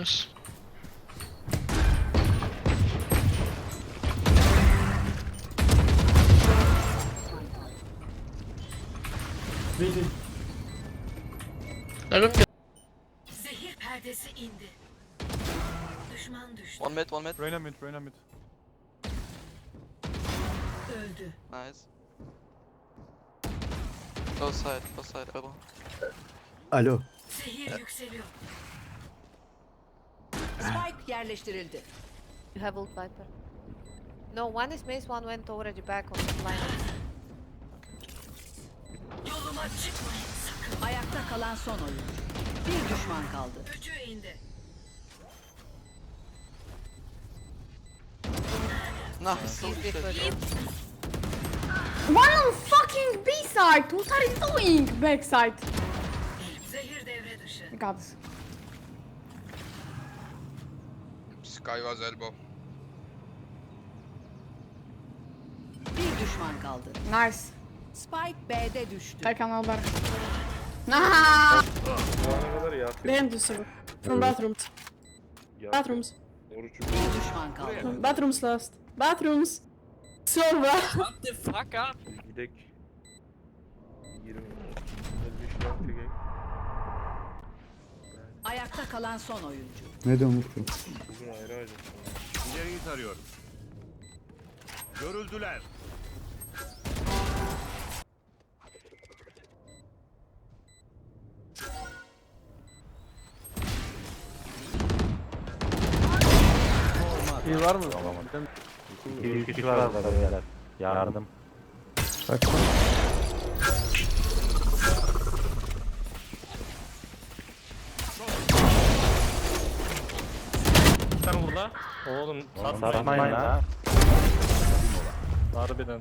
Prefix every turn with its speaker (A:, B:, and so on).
A: Nice.
B: Waiting.
A: I don't get
C: Zehir perdesi indi. Düşman düştü.
D: One mid, one mid.
E: Reyna mid, Reyna mid.
C: Öldü.
D: Nice. Close side, close side, elbow.
F: Alo.
C: Zehir yükseliyor.
G: Spike yerleştirildi.
H: You have ult Viper. No, one is mace, one went already back on the line.
C: Yoluma çıkmayın sakın.
G: Ayakta kalan son oyuncu. Bir düşman kaldı.
C: Gücü indi.
D: Nice.
H: He's big for you.
I: One on fucking B side. What are you doing? Backside.
C: Zehir devre dışı.
I: Got this.
J: Was elbow.
G: Bir düşman kaldı.
I: Nice.
G: Spike B'de düştü.
I: Can help better. Nah.
E: Kadar ya?
I: Behind you, sir. From bathrooms. Bathrooms.
G: Bir düşman kaldı.
I: Bathrooms last. Bathrooms. Silver.
A: Shut the fuck up.
E: Gidek.
G: Ayakta kalan son oyuncu.
F: Ne diyorsun Mutlu?
E: Bugün ayrı ayrı.
K: İleriyi tarıyorum. Görüldüler.
E: İyi var mı? Alamadım.
L: Bir kişi var burada beyler. Yardım.
E: Sen burada. Oğlum
L: Sarmayın ha.
E: Harbiden.